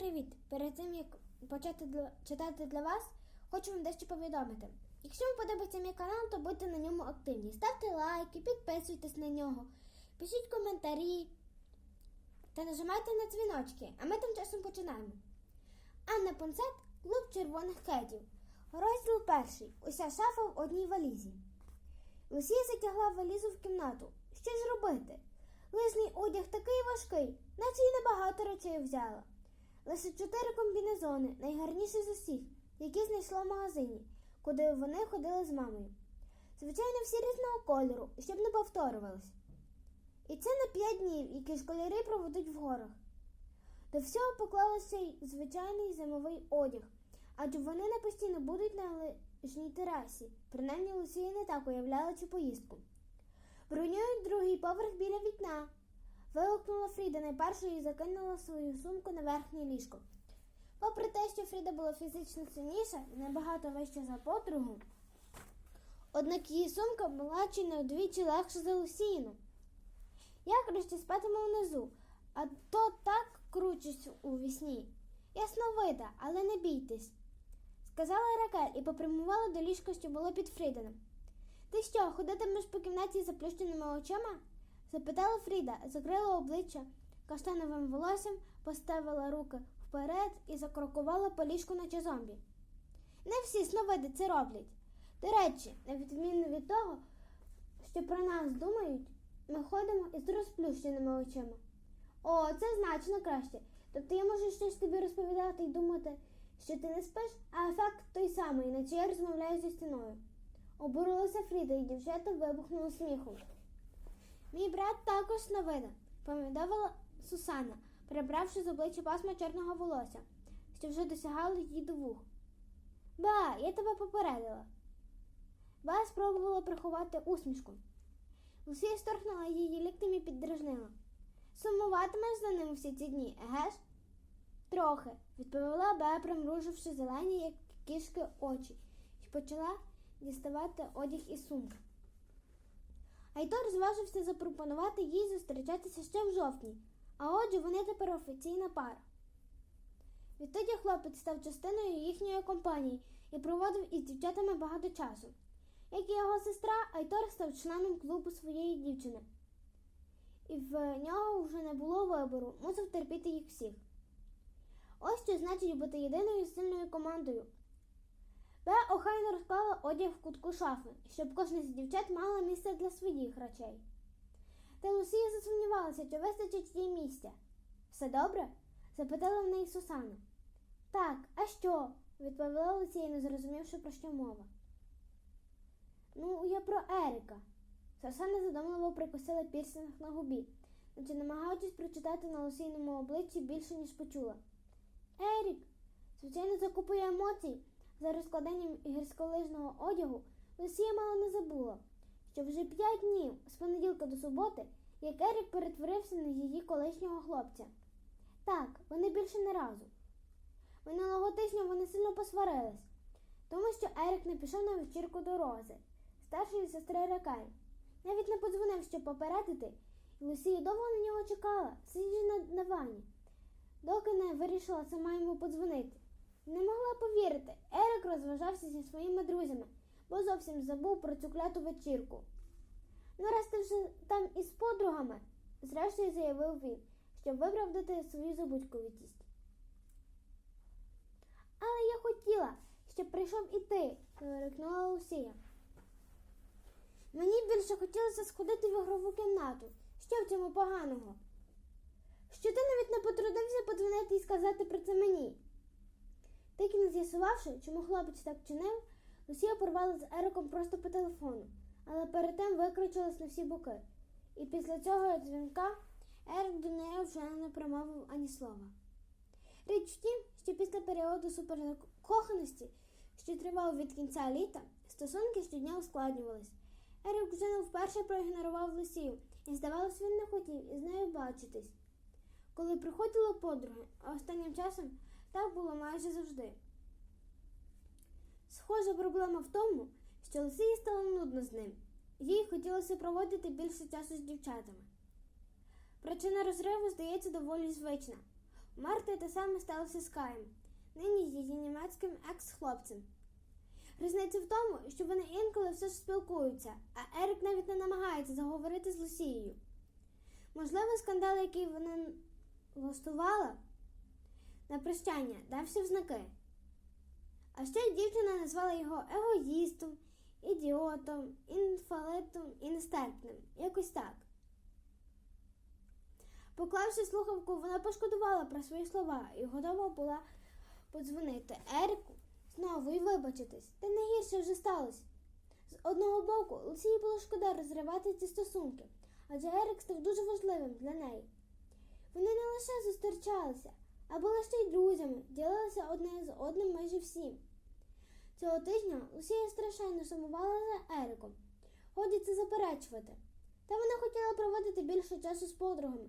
привіт! Перед тим як почати для- читати для вас, хочу вам дещо повідомити. Якщо вам подобається мій канал, то будьте на ньому активні. Ставте лайки, підписуйтесь на нього, пишіть коментарі та нажимайте на дзвіночки, а ми тим часом починаємо. Анна Понцет, клуб червоних кедів. Розділ перший. Уся шафа в одній валізі. Лусія затягла валізу в кімнату. Що ж робити? Лижний одяг такий важкий, наче й небагато речей взяла. Лише чотири комбінезони, найгарніші з усіх, які знайшла в магазині, куди вони ходили з мамою. Звичайно, всі різного кольору, щоб не повторювалися. І це на п'ять днів, які школярі проведуть в горах. До всього поклалося й звичайний зимовий одяг, адже вони не постійно будуть на лижній терасі. Принаймні Лусія не так уявляла цю поїздку. Бронюють другий поверх біля вікна. Вигукнула Фріда найпершою і закинула свою сумку на верхнє ліжко. Попри те, що Фріда була фізично сильніша і набагато вища за подругу, однак її сумка була чи не вдвічі легша за Лусіїну. Я краще спатиму внизу, а то так кручусь у вісні. Ясновида, але не бійтесь, сказала Ракель і попрямувала до ліжка, що було під Фрідином. Ти що, ходитимеш по кімнаті з заплющеними очима? Запитала Фріда, закрила обличчя каштановим волоссям, поставила руки вперед і закрокувала по ліжку наче зомбі. Не всі сновиди це роблять. До речі, на відміну від того, що про нас думають, ми ходимо із розплющеними очима. О, це значно краще. Тобто я можу щось тобі розповідати і думати, що ти не спиш, а ефект той самий, наче я розмовляю зі стіною. Обурилася Фріда, і дівчата вибухнули сміхом. Мій брат також сновида, повідомила Сусана, прибравши з обличчя пасма чорного волосся, що вже досягало її до вух. Ба, я тебе попередила. Ба спробувала приховати усмішку. Лусія шторхнула її ліктем і піддражнила. Сумуватимеш за ним всі ці дні, еге ж? Трохи, відповіла Беа, примруживши зелені, як кішки очі, і почала діставати одяг із сумки. Айдор зважився запропонувати їй зустрічатися ще в жовтні, а отже, вони тепер офіційна пара. Відтоді хлопець став частиною їхньої компанії і проводив із дівчатами багато часу. Як і його сестра, Айтор став членом клубу своєї дівчини. І в нього вже не було вибору, мусив терпіти їх всіх. Ось що значить бути єдиною сильною командою. Бе охайно розклала одяг в кутку шафи, щоб кожна з дівчат мала місце для своїх речей. Та Лусія засумнівалася, чи вистачить їй місця. Все добре? запитала в неї Сусана. Так, а що? відповіла Лусія, не зрозумівши, про що мова. Ну, я про Еріка. Сусана задумливо прикусила пірсинг на губі, наче намагаючись прочитати на Лусійному обличчі більше, ніж почула. Ерік, звичайно, закупує емоцій. За розкладанням гірськолижного одягу Лусія мало не забула, що вже п'ять днів з понеділка до суботи, як Ерік перетворився на її колишнього хлопця. Так, вони більше не разу. Минулого тижня вони сильно посварились, тому що Ерік не пішов на вечірку до Рози, старшої сестри Ракель. Навіть не подзвонив, щоб попередити, і Лусія довго на нього чекала, сидячи на дивані, доки не вирішила сама йому подзвонити. Не могла повірити, Ерик розважався зі своїми друзями, бо зовсім забув про цю кляту вечірку. Ну, раз ти вже там із подругами, зрештою заявив він, щоб виправдати свою забудьковітість. Але я хотіла, щоб прийшов і ти, вирикнула Лусія. Мені більше хотілося сходити в ігрову кімнату. Що в цьому поганого? Що ти навіть не потрудився подзвонити і сказати про це мені? Так і не з'ясувавши, чому хлопець так чинив, Лусія порвала з Ериком просто по телефону, але перед тим викричалась на всі боки. І після цього дзвінка Ерик до неї вже не промовив ані слова. Річ в тім, що після періоду суперкоханості, що тривав від кінця літа, стосунки щодня ускладнювались. Ерик вже не вперше проігнорував Лусію, і, здавалось, він не хотів із нею бачитись. Коли приходили подруги, а останнім часом так було майже завжди. Схожа проблема в тому, що Лисії стало нудно з ним. Їй хотілося проводити більше часу з дівчатами. Причина розриву здається доволі звична. Марта те саме сталося з Каєм, нині її німецьким екс-хлопцем. Різниця в тому, що вони інколи все ж спілкуються, а Ерік навіть не намагається заговорити з Лусією. Можливо, скандал, який вона влаштувала на прощання, дався в знаки. А ще дівчина назвала його егоїстом, ідіотом, інфалетом і нестерпним. Якось так. Поклавши слухавку, вона пошкодувала про свої слова і готова була подзвонити Ерику знову і вибачитись. Та не гірше вже сталося. З одного боку, Лусії було шкода розривати ці стосунки, адже Ерик став дуже важливим для неї. Вони не лише зустрічалися, а були ще й друзями, ділилися одне з одним майже всім. Цього тижня Лусія страшенно сумувала за Ериком. Годі заперечувати. Та вона хотіла проводити більше часу з подругами,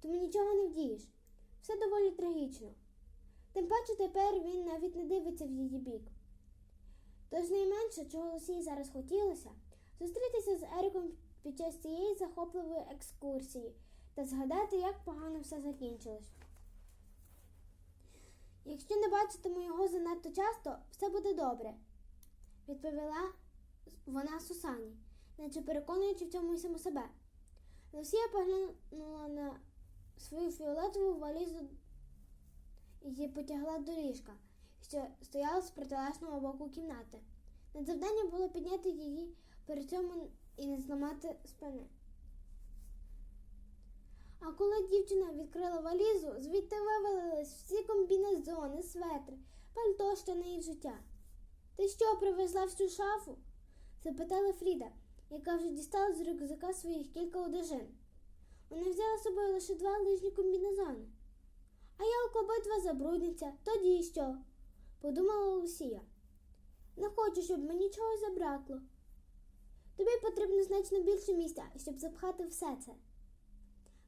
тому нічого не вдієш. Все доволі трагічно. Тим паче тепер він навіть не дивиться в її бік. Тож найменше, чого Лусії зараз хотілося, зустрітися з Ериком під час цієї захопливої екскурсії та згадати, як погано все закінчилось. Якщо не бачитиму його занадто часто, все буде добре, відповіла вона Сусані, наче переконуючи в цьому й саму себе. Лусія поглянула на свою фіолетову валізу і потягла до ліжка, що стояла з протилежного боку кімнати. Надзавдання було підняти її при цьому і не зламати спини. А коли дівчина відкрила валізу, звідти вивалились всі комбінезони, светри, пальто, штани і взуття. Ти що, привезла всю шафу? запитала Фріда, яка вже дістала з рюкзака своїх кілька одежин. Вона взяла з собою лише два лижні комбінезони. А як обидва забрудняться, тоді що? подумала Лусія. Не хочу, щоб мені чогось забракло. Тобі потрібно значно більше місця, щоб запхати все це.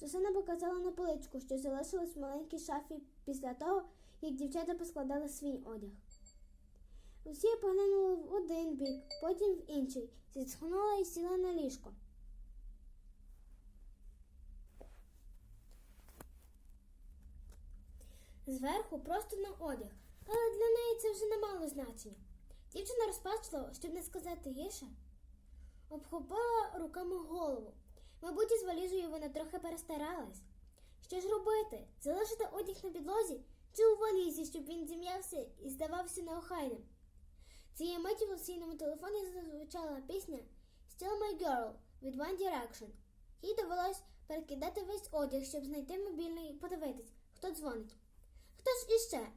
Сусана показала на поличку, що залишилась в маленькій шафі після того, як дівчата поскладали свій одяг. Лусія поглянула в один бік, потім в інший, зітхнула і сіла на ліжко. Зверху просто на одяг, але для неї це вже не мало значення. Дівчина розпачливо, щоб не сказати гірше, обхопила руками голову. Мабуть, із валізою вона трохи перестаралась. Що ж робити? Залишити одяг на підлозі чи у валізі, щоб він зім'явся і здавався неохайним? Цієї миті в лосійному телефоні зазвучала пісня Still My Girl від One Direction. Їй довелось перекидати весь одяг, щоб знайти мобільний і подивитись, хто дзвонить. Хто ж іще?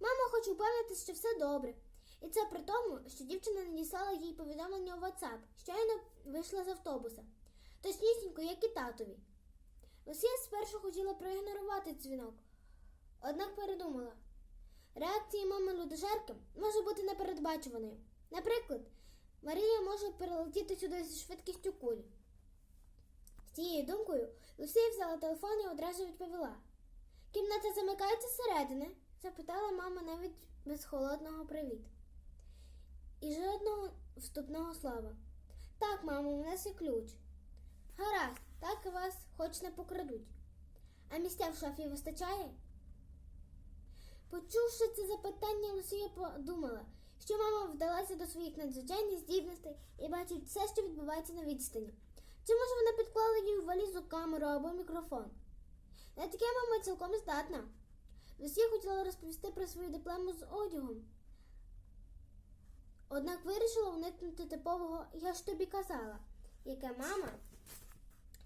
Мама хоче упевнитися, що все добре. І це при тому, що дівчина надіслала їй повідомлення у WhatsApp, щойно вийшла з автобуса. Точнісінько, як і татові. Лусія спершу хотіла проігнорувати дзвінок, однак передумала. Реакція мами людожерки може бути непередбачуваною. Наприклад, Марія може перелетіти сюди зі швидкістю кулі. З цією думкою Лусія взяла телефон і одразу відповіла. Кімната замикається зсередини? запитала мама навіть без холодного привіт. І жодного вступного слова. Так, мамо, у нас є ключ. Гаразд, так вас хоч не покрадуть. А місця в шафі вистачає? Почувши це запитання, Лусія подумала, що мама вдалася до своїх надзвичайних здібностей і бачить все, що відбувається на відстані. Чи може вона підклала їй в валізу камеру або мікрофон? На таке мама цілком здатна. Лусія хотіла розповісти про свою диплему з одягом. Однак вирішила уникнути типового Я ж тобі казала, яке мама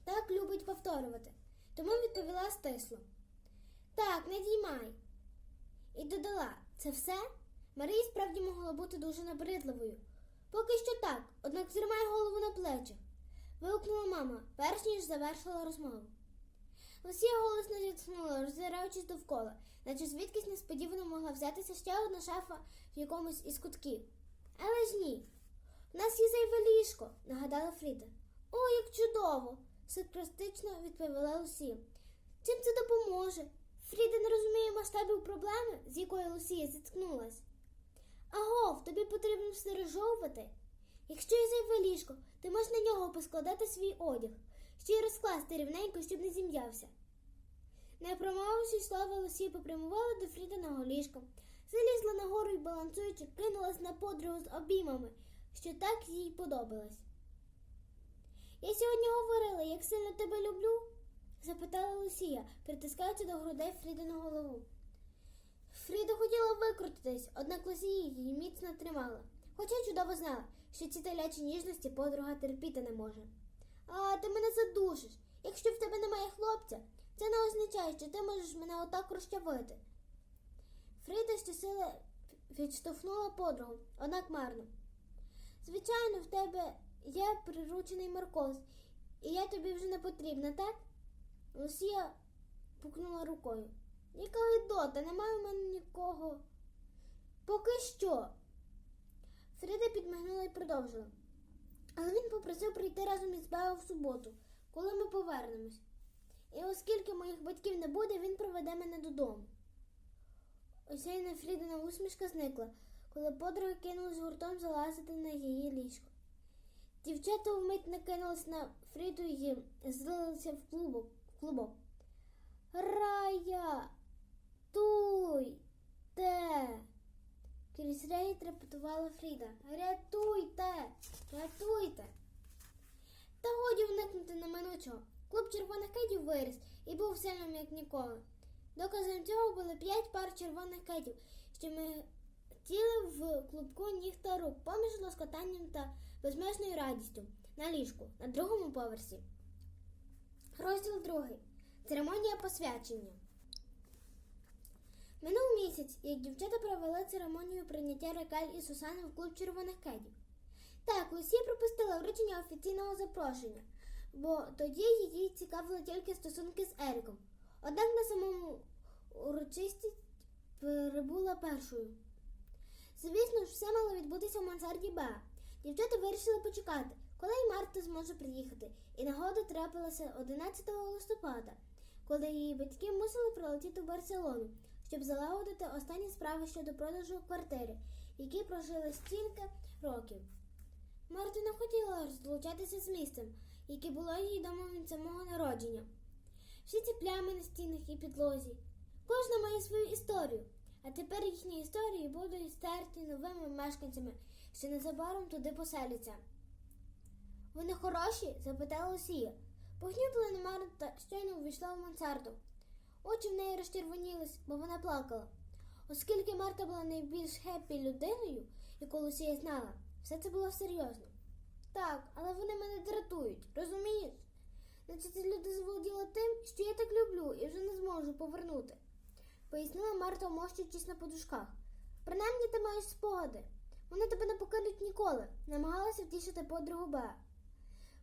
так любить повторювати. Тому відповіла стисло. Так, не діймай. І додала, це все? Марії справді могла бути дуже набридливою. Поки що так, однак зримай голову на плечі. Вигукнула мама, перш ніж завершила розмову. Лусія голосно зітхнула, роззираючись довкола, наче звідкись несподівано могла взятися ще одна шафа в якомусь із кутків. Але ж ні. У нас є зайве ліжко, нагадала Фріда. О, як чудово! Саркастично відповіла Лусія. Чим це допоможе? Фріда не розуміє масштабів проблеми, з якою Лусія зіткнулась. Агов, тобі потрібно стережовувати. Якщо є зайве ліжко, ти можеш на нього поскладати свій одяг, ще й розкласти рівненько, щоб не зім'явся. Не промовивши слова, Лусія попрямувала до Фрідиного ліжка. Залізла нагору і балансуючи, кинулась на подругу з обіймами, що так їй подобалось. Я сьогодні говорила, як сильно тебе люблю? запитала Лусія, притискаючи до грудей Фрідину голову. Фріда хотіла викрутитись, однак Лусія її міцно тримала, хоча чудово знала, що ці телячі ніжності подруга терпіти не може. А ти мене задушиш. Якщо в тебе немає хлопця, це не означає, що ти можеш мене отак розчавити. Фріда щосили відштовхнула подругу, однак марно. Звичайно, в тебе є приручений Маркоз, і я тобі вже не потрібна, так? Лусія пукнула рукою. Яка гидота, немає в мене нікого. Поки що. Фріда підмигнула і продовжила. Але він попросив прийти разом із Бео в суботу, коли ми повернемось. І оскільки моїх батьків не буде, він проведе мене додому. Осяйна Фрідина усмішка зникла, коли подруги кинулись гуртом залазити на її ліжко. Дівчата вмить накинулись на Фріду і злилися в клубок. Клубок. Рая! Туй! Те! Крізь реї трепетувала Фріда. Рятуйте! Рятуйте! Та годі вникнути неминучого. Клуб червоних кедів виріс і був сильним, як ніколи. Доказом цього були п'ять пар червоних кедів, що ми тіли в клубку ніг та рук, поміж лоскотанням та безмежною радістю на ліжку на другому поверсі. Розділ другий. Церемонія посвячення. Минув місяць, як дівчата провели церемонію прийняття Рекаль і Сусани в клуб червоних кедів. Так, Лусія пропустила вручення офіційного запрошення, бо тоді її цікавили тільки стосунки з Еріком. Однак на самому урочисті прибула першою. Звісно ж, все мало відбутися в мансарді Б. Дівчата вирішили почекати, коли й Марта зможе приїхати, і нагода трапилася 11 листопада, коли її батьки мусили прилетіти в Барселону, щоб залагодити останні справи щодо продажу квартири, які прожили стільки років. Марта не хотіла розлучатися з місцем, яке було її домом від самого народження. Всі ці плями на стінах і підлозі. Кожна має свою історію, а тепер їхні історії будуть стерті новими мешканцями, що незабаром туди поселяться. Вони хороші? запитала Лусія. Погнюблена Марта щойно увійшла в мансарду. Очі в неї розчервонілись, бо вона плакала. Оскільки Марта була найбільш хеппі людиною, яку Лусія знала, все це було серйозно. Так, але вони мене дратують, розумієш? Наче ці люди заволоділи тим, що я так люблю і вже не зможу повернути, пояснила Марта, вмощуючись на подушках. Принаймні ти маєш спогади. Вони тебе не покинуть ніколи, намагалася втішити подругу Б.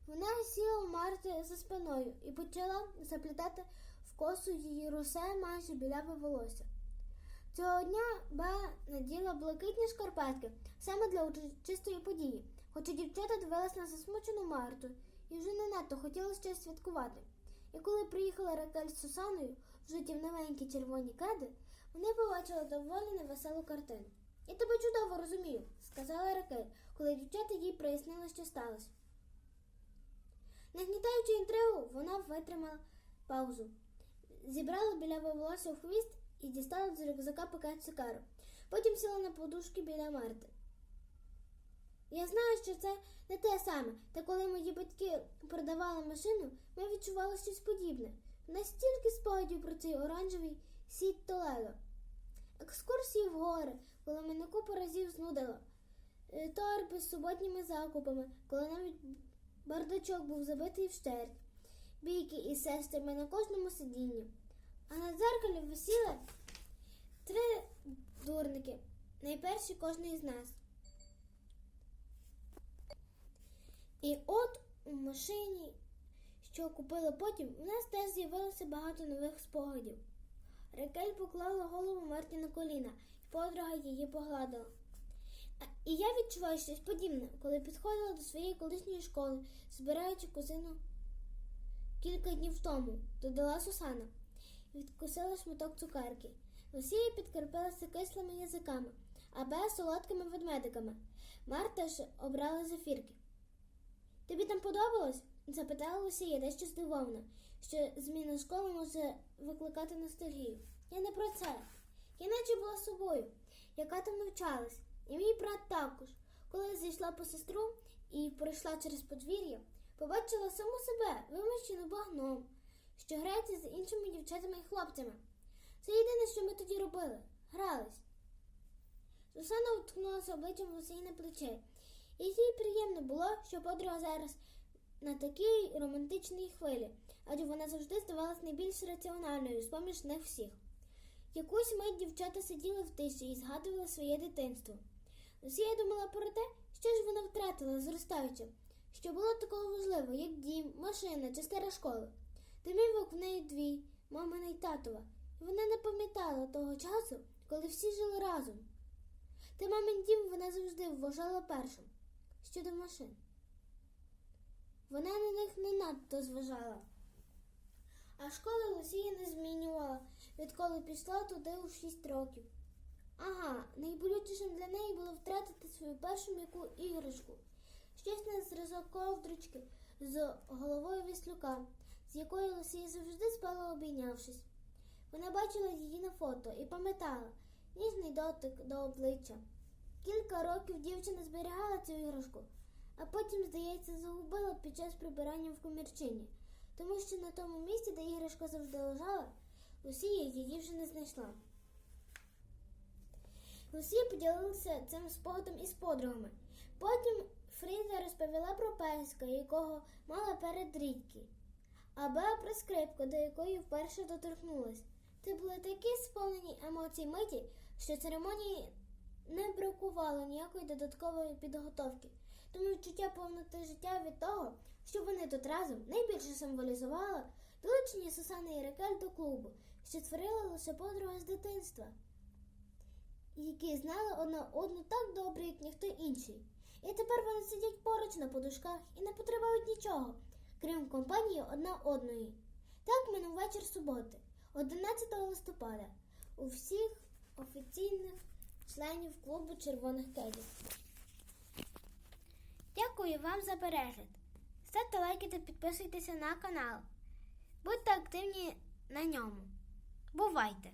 Вона сіла у Марти за спиною і почала заплітати в косу її русе майже біляве волосся. Цього дня Б наділа блакитні шкарпетки саме для урочистої події, хоча дівчата дивились на засмучену Марту і вже не надто хотіли щось святкувати. І коли приїхала Ракель з Сусаною, в новенькі червоні кеди, вони побачили доволі невеселу картину. Я тебе чудово розумію, сказала Ракель, коли дівчата їй прояснили, що сталося. Нагнітаючи інтригу, вона витримала паузу, зібрала біляве волосся в хвіст і дістала з рюкзака пакет цукеру. Потім сіла на подушки біля Марти. Я знаю, що це не те саме, та коли мої батьки продавали машину, ми відчували щось подібне. Настільки спогадів про цей оранжевий сіт Толедо. Екскурсії в гори, коли мене купу разів знудило. Е, Торби з суботніми закупами, коли навіть бардачок був забитий вщерть. Бійки із сестрами на кожному сидінні. А на дзеркалі висіли три дурники, найперші кожний з нас. І от у машині, що купили потім, у нас теж з'явилося багато нових спогадів. Ракель поклала голову Марті на коліна, і подруга її погладила. І я відчуваю щось подібне, коли підходила до своєї колишньої школи, збираючи кузину кілька днів тому, додала Сусана і відкусила шматок цукерки. Лусія підкріпилася кислими язиками, а Беа солодкими ведмедиками. Марта ж обрала зефірки. Тобі там подобалось? запитала Лусія, дещо здивована, що зміна школи може викликати ностальгію. Я не про це. Я наче була собою, яка там навчалась. І мій брат також. Коли я зійшла по сестру і пройшла через подвір'я, побачила саму себе, вимощену багном, що грається з іншими дівчатами і хлопцями. Це єдине, що ми тоді робили грались. Сусана уткнулася обличчям в Лусине плече. І їй приємно було, що подруга зараз на такій романтичній хвилі, адже вона завжди здавалась найбільш раціональною з поміж них всіх. Якусь мить дівчата сиділи в тиші і згадували своє дитинство. Лусія думала про те, що ж вона втратила, зростаючи, що було такого важливого, як дім, машина чи стара школа. Домівок в неї дві, мамина й татова, і вона не пам'ятала того часу, коли всі жили разом. Та мамин дім вона завжди вважала першим щодо машин. Вона на них не надто зважала. А школи Лусія не змінювала, відколи пішла туди у шість років. Ага, найболючішим для неї було втратити свою першу м'яку іграшку, щось на зразок ковдрочки з головою віслюка, з якою Лусія завжди спала обійнявшись. Вона бачила її на фото і пам'ятала ніжний дотик до обличчя. Кілька років дівчина зберігала цю іграшку, а потім, здається, загубила під час прибирання в комірчині, тому що на тому місці, де іграшка завжди лежала, Лусія її вже не знайшла. Лусія поділилася цим спогадом із подругами. Потім Фріда розповіла про песка, якого мала перед рідки, а Беа про скрипку, до якої вперше доторкнулась. Це були такі сповнені емоцій миті, що церемонії не бракувало ніякої додаткової підготовки, тому відчуття повноти життя від того, що вони тут разом найбільше символізувало долучення Сусани і Рекель до клубу, що творила лише подруга з дитинства, які знали одна одну так добре, як ніхто інший. І тепер вони сидять поруч на подушках і не потребують нічого, крім компанії одна одної. Так минув вечір суботи, 11 листопада, у всіх офіційних членів клубу червоних кедів. Дякую вам за перегляд. Ставте лайки та підписуйтеся на канал. Будьте активні на ньому. Бувайте!